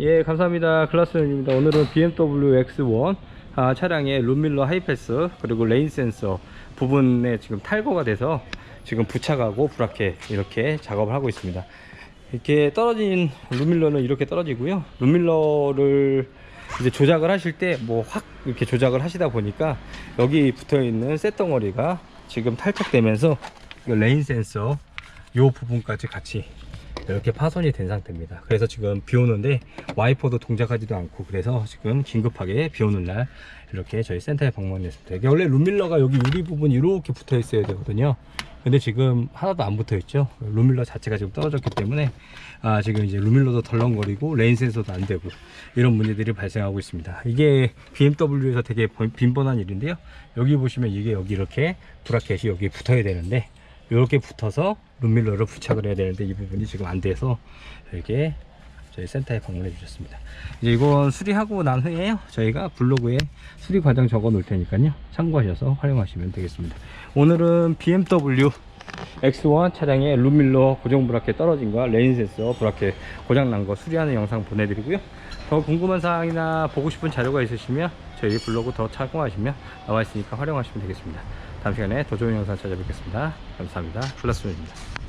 예, 감사합니다. 클라스입니다. 오늘은 BMW X1 아, 차량의 룸밀러 하이패스 그리고 레인 센서 부분에 지금 탈거가 돼서 지금 부착하고 브라켓 이렇게 작업을 하고 있습니다. 이렇게 떨어진 룸밀러는 이렇게 떨어지고요. 룸밀러를 이제 조작을 하실 때 뭐 확 이렇게 조작을 하시다 보니까 여기 붙어 있는 쇳덩어리가 지금 탈착되면서 이 레인 센서 요 부분까지 같이 이렇게 파손이 된 상태입니다. 그래서 지금 비 오는데 와이퍼도 동작하지도 않고 그래서 지금 긴급하게 비 오는 날 이렇게 저희 센터에 방문했습니다. 이게 원래 룸밀러가 여기 유리 부분이 이렇게 붙어 있어야 되거든요. 근데 지금 하나도 안 붙어 있죠. 룸밀러 자체가 지금 떨어졌기 때문에 아 지금 이제 룸밀러도 덜렁거리고 레인 센서도 안 되고 이런 문제들이 발생하고 있습니다. 이게 BMW에서 되게 번- 빈번한 일인데요. 여기 보시면 이게 여기 이렇게 브라켓이 여기 붙어야 되는데 이렇게 붙어서 룸밀러를 부착을 해야 되는데 이 부분이 지금 안 돼서 이렇게 저희 센터에 방문해 주셨습니다. 이제 이건 수리하고 난 후에 저희가 블로그에 수리 과정 적어 놓을 테니까요. 참고하셔서 활용하시면 되겠습니다. 오늘은 BMW X1 차량의 룸밀러 고정 브라켓 떨어진 거 레인 센서 브라켓 고장 난 거 수리하는 영상 보내드리고요. 더 궁금한 사항이나 보고 싶은 자료가 있으시면 저희 블로그 더 참고하시면 나와 있으니까 활용하시면 되겠습니다. 다음 시간에 더 좋은 영상 찾아뵙겠습니다. 감사합니다. 플러스입니다